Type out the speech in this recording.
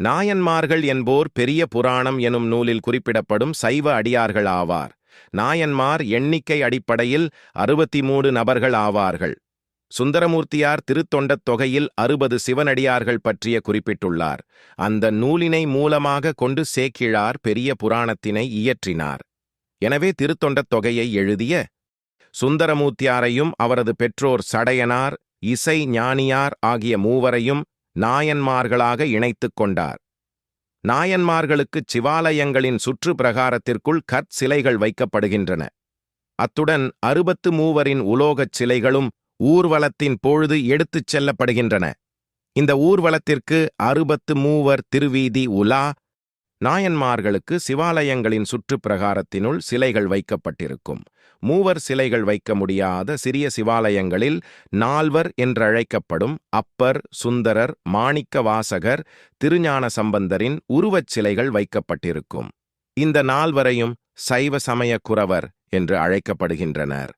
நாயன்மார்கள் என்போர் பெரிய புராணம் எனும் நூலில் குறிப்பிடப்படும் சைவ அடியார்கள் ஆவார். நாயன்மார் எண்ணிக்கை அடிப்படையில் அறுபத்தி மூணு நபர்கள் ஆவார்கள். சுந்தரமூர்த்தியார் திருத்தொண்டத் தொகையில் அறுபது சிவனடியார்கள் பற்றிய குறிப்பிட்டுள்ளார். அந்த நூலினை மூலமாக கொண்டு சேக்கிழார் பெரிய புராணத்தினை இயற்றினார். எனவே திருத்தொண்டத் தொகையை எழுதிய சுந்தரமூர்த்தியாரையும் அவரது பெற்றோர் சடையனார் இசை ஞானியார் ஆகிய மூவரையும் நாயன்மார்களாக இணைத்துக் கொண்டார். நாயன்மார்களுக்குச் சிவாலயங்களின் சுற்று பிரகாரத்திற்குள் கற்சிலைகள் வைக்கப்படுகின்றன. அத்துடன் அறுபத்து மூவரின் உலோகச் சிலைகளும் ஊர்வலத்தின் பொழுது எடுத்துச் செல்லப்படுகின்றன. இந்த ஊர்வலத்திற்கு அறுபத்து மூவர் திருவீதி உலா நாயன்மார்களுக்கு சிவாலயங்களின் சுற்றுப்பிரகாரத்தினுள் சிலைகள் வைக்கப்பட்டிருக்கும். மூவர் சிலைகள் வைக்க முடியாத சிறிய சிவாலயங்களில் நால்வர் என்றழைக்கப்படும் அப்பர் சுந்தரர் மாணிக்க வாசகர் திருஞான சம்பந்தரின் உருவச் சிலைகள் வைக்கப்பட்டிருக்கும். இந்த நால்வரையும் சைவ சமய குரவர் என்று அழைக்கப்படுகின்றனர்.